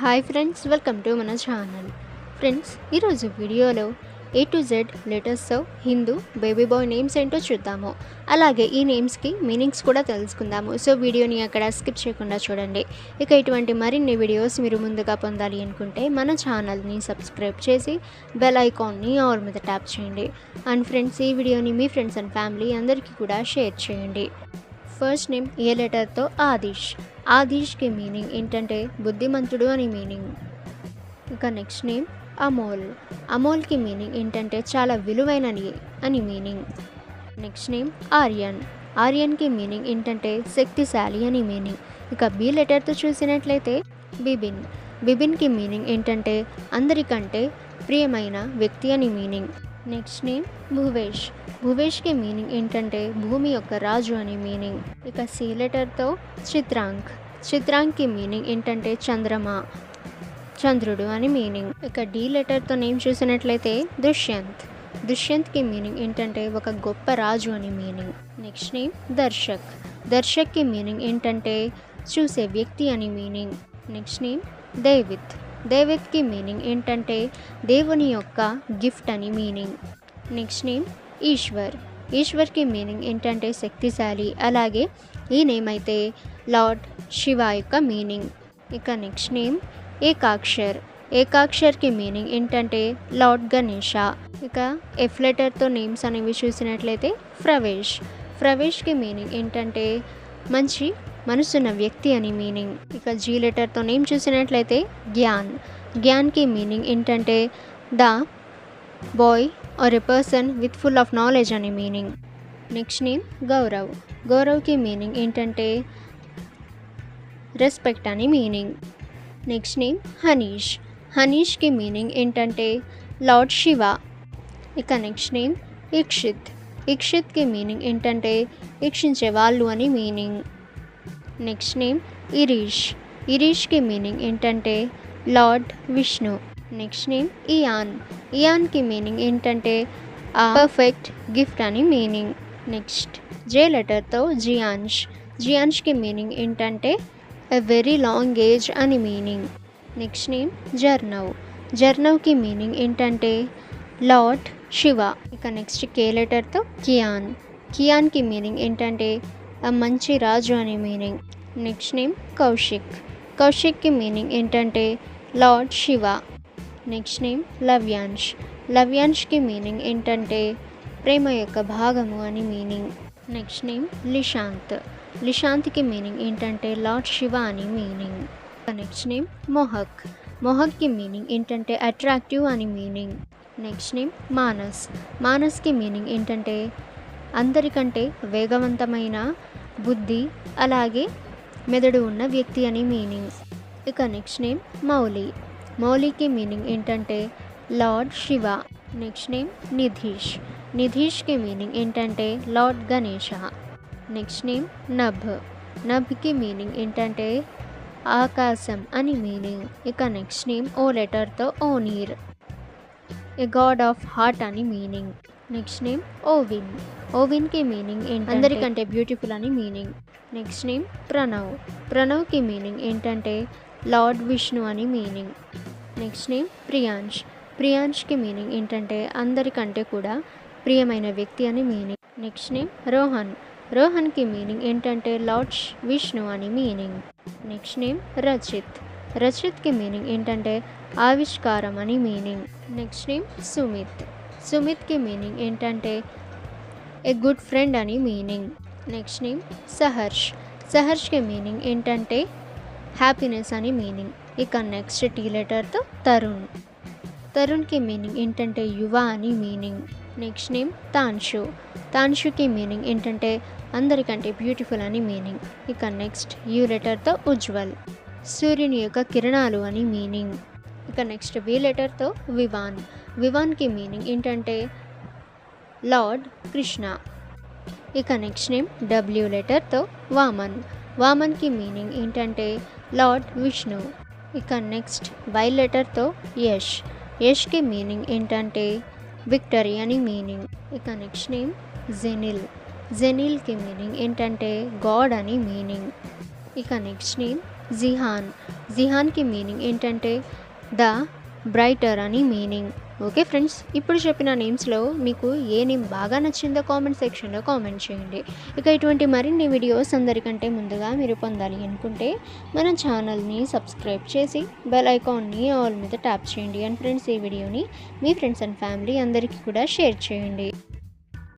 Hi friends welcome to మన channel friends ఈరోజు వీడియోలో ఏ టు జెడ్ లెటర్స్తో హిందూ బేబీ బాయ్ నేమ్స్ ఏంటో చూద్దాము. అలాగే ఈ నేమ్స్కి మీనింగ్స్ కూడా తెలుసుకుందాము. సో వీడియోని అక్కడ స్కిప్ చేయకుండా చూడండి. ఇక ఇటువంటి మరిన్ని వీడియోస్ మీరు ముందుగా పొందాలి అనుకుంటే మన ఛానల్ని సబ్స్క్రైబ్ చేసి బెల్ ఐకాన్ని ఆర్ మీద ట్యాప్ చేయండి. అండ్ ఫ్రెండ్స్ ఈ వీడియోని మీ ఫ్రెండ్స్ అండ్ ఫ్యామిలీ అందరికీ కూడా షేర్ చేయండి. ఫస్ట్ నేమ్ ఏ లెటర్తో ఆదిష్. ఆదిష్కి మీనింగ్ ఏంటంటే బుద్ధిమంతుడు అని మీనింగ్ ఇక నెక్స్ట్ నేమ్ అమోల్. అమోల్కి మీనింగ్ ఏంటంటే చాలా విలువైనది అని మీనింగ్ నెక్స్ట్ నేమ్ ఆర్యన్. ఆర్యన్కి మీనింగ్ ఏంటంటే శక్తిశాలి అని మీనింగ్ ఇక బి లెటర్తో చూసినట్లయితే బిబిన్. బిబిన్కి మీనింగ్ ఏంటంటే అందరికంటే ప్రియమైన వ్యక్తి అని మీనింగ్ నెక్స్ట్ నేమ్ భువేష్ భువేష్కి మీనింగ్ ఏంటంటే భూమి యొక్క రాజు అని మీనింగ్ ఇక సి లెటర్తో చిత్రాంక్ చిత్రాంక్కి మీనింగ్ ఏంటంటే చంద్రమ. చంద్రుడు అని మీనింగ్ ఇక డి లెటర్తో నేమ్ చూసినట్లయితే దుష్యంత్ దుష్యంత్కి మీనింగ్ ఏంటంటే ఒక గొప్ప రాజు అని మీనింగ్ నెక్స్ట్ నేమ్ దర్శక్ దర్శక్కి మీనింగ్ ఏంటంటే చూసే వ్యక్తి అని మీనింగ్ నెక్స్ట్ నేమ్ దేవిత్ దేవిత్కి మీనింగ్ ఏంటంటే దేవుని యొక్క గిఫ్ట్ అని మీనింగ్ నెక్స్ట్ నేమ్ ఈశ్వర్. ఈశ్వర్కి మీనింగ్ ఏంటంటే శక్తిశాలి. అలాగే ఈ నేమ్ అయితే లార్డ్ శివ యొక్క మీనింగ్ ఇక నెక్స్ట్ నేమ్ ఏకాక్షర్. ఏకాక్షర్కి మీనింగ్ ఏంటంటే లార్డ్ గణేష ఇక ఎఫ్ లెటర్తో నేమ్స్ అనేవి చూసినట్లయితే ప్రవేష్ ప్రవేష్కి మీనింగ్ ఏంటంటే మంచి మనసున్న వ్యక్తి అని మీనింగ్ ఇక జీ లెటర్తో నేమ్ చూసినట్లయితే జ్ఞాన్. జ్ఞాన్కి మీనింగ్ ఏంటంటే the boy or a person with full of knowledge అని మీనింగ్ నెక్స్ట్ నేమ్ గౌరవ్. గౌరవ్కి మీనింగ్ ఏంటంటే రెస్పెక్ట్ అని మీనింగ్ నెక్స్ట్ నేమ్ హనీష్. హనీష్కి మీనింగ్ ఏంటంటే లార్డ్ శివ. ఇక నెక్స్ట్ నేమ్ ఇక్షిత్. ఇక్షిత్కి మీనింగ్ ఏంటంటే వీక్షించే వాళ్ళు అని meaning. Next name Irish. ఇరీష్కి meaning ఏంటంటే lord Vishnu. Next name Ian. ఇయాన్కి meaning ఏంటంటే పర్ఫెక్ట్ గిఫ్ట్ అని మీనింగ్. నెక్స్ట్ జే లెటర్తో జియాన్ష్. జియాన్ష్కి మీనింగ్ ఏంటంటే ఎ వెరీ లాంగ్ ఏజ్ అని meaning. Next name Jarnav. జర్నవ్కి meaning ఏంటంటే లార్డ్ శివ. ఇక నెక్స్ట్ కే లెటర్తో కియాన్. కియాన్కి మీనింగ్ ఏంటంటే మంచి రాజు అని meaning. Next name Kaushik. కౌశిక్కి meaning ఏంటంటే lord Shiva next name Lavyansh. లవ్యాంష్కి meaning ఏంటంటే ప్రేమ యొక్క భాగము అని మీనింగ్. నెక్స్ట్ నేమ్ లిషాంత్ లిషాంత్కి మీనింగ్ ఏంటంటే లార్డ్ శివ అని meaning. Next name Mohak. మొహక్కి meaning ఏంటంటే అట్రాక్టివ్ అని meaning. Next name Manas. మానస్కి meaning ఏంటంటే అందరికంటే వేగవంతమైన బుద్ధి అలాగే మెదడు ఉన్న వ్యక్తి అని మీనింగ్. ఇక నెక్స్ట్ నేమ్ మౌలి. మౌలికి మీనింగ్ ఏంటంటే lord Shiva. Next name Nidhish. నిధీష్కి meaning ఏంటంటే lord Ganesha. Next name Nabh. నభ్కి meaning ఏంటంటే ఆకాశం అని మీనింగ్. ఇక next name O లెటర్తో Onir a god of heart అని మీనింగ్. నెక్స్ట్ నేమ్ ఓవిన్ ఓవిన్కి మీనింగ్ ఏంటి అందరికంటే బ్యూటిఫుల్ అని మీనింగ్ నెక్స్ట్ నేమ్ ప్రణవ్ ప్రణవ్కి మీనింగ్ ఏంటంటే లార్డ్ విష్ణు అని మీనింగ్ నెక్స్ట్ నేమ్ ప్రియాంష్ ప్రియాంష్కి మీనింగ్ ఏంటంటే అందరికంటే కూడా ప్రియమైన వ్యక్తి అని మీనింగ్ నెక్స్ట్ నేమ్ రోహన్ రోహన్కి మీనింగ్ ఏంటంటే లార్డ్ విష్ణు అని మీనింగ్ నెక్స్ట్ నేమ్ రచిత్ రచిత్కి మీనింగ్ ఏంటంటే ఆవిష్కారం అని మీనింగ్ నెక్స్ట్ నేమ్ సుమిత్ సుమిత్కి మీనింగ్ ఏంటంటే ఏ గుడ్ ఫ్రెండ్ అని మీనింగ్ నెక్స్ట్ నేమ్ సహర్ష్ సహర్ష్కి మీనింగ్ ఏంటంటే హ్యాపీనెస్ అని మీనింగ్ ఇక నెక్స్ట్ టీ లెటర్తో తరుణ్ తరుణ్కి మీనింగ్ ఏంటంటే యువ అని మీనింగ్ నెక్స్ట్ నేమ్ తాన్షు తాన్షుకి మీనింగ్ ఏంటంటే అందరికంటే బ్యూటిఫుల్ అని మీనింగ్ ఇక నెక్స్ట్ యూ లెటర్తో ఉజ్వల్ సూర్యుని యొక్క కిరణాలు అని మీనింగ్ ఇక నెక్స్ట్ వి లెటర్తో వివాన్ వివాన్కి మీనింగ్ ఏంటంటే లార్డ్ కృష్ణ. ఇక నెక్స్ట్ నేమ్ డబ్ల్యూ లెటర్తో వామన్. వామన్కి మీనింగ్ ఏంటంటే లార్డ్ విష్ణు. ఇక నెక్స్ట్ వై లెటర్తో యష్. యష్కి మీనింగ్ ఏంటంటే విక్టరీ అని మీనింగ్. ఇక నెక్స్ట్ నేమ్ జెనిల్. జెనిల్కి మీనింగ్ ఏంటంటే గాడ్ అని మీనింగ్. ఇక నెక్స్ట్ నేమ్ జిహాన్. జిహాన్కి మీనింగ్ ఏంటంటే ద బ్రైటర్ అని మీనింగ్. ఓకే ఫ్రెండ్స్ ఇప్పుడు చెప్పిన నేమ్స్లో మీకు ఏ నేమ్ బాగా నచ్చిందో కామెంట్ సెక్షన్లో కామెంట్ చేయండి. ఇక ఇటువంటి మరిన్ని వీడియోస్ అందరికంటే ముందుగా మీరు పొందాలి అనుకుంటే మన ఛానల్ని సబ్స్క్రైబ్ చేసి బెల్ ఐకాన్ని ఆల్ మీద ట్యాప్ చేయండి. అండ్ ఫ్రెండ్స్ ఈ వీడియోని మీ ఫ్రెండ్స్ అండ్ ఫ్యామిలీ అందరికీ కూడా షేర్ చేయండి.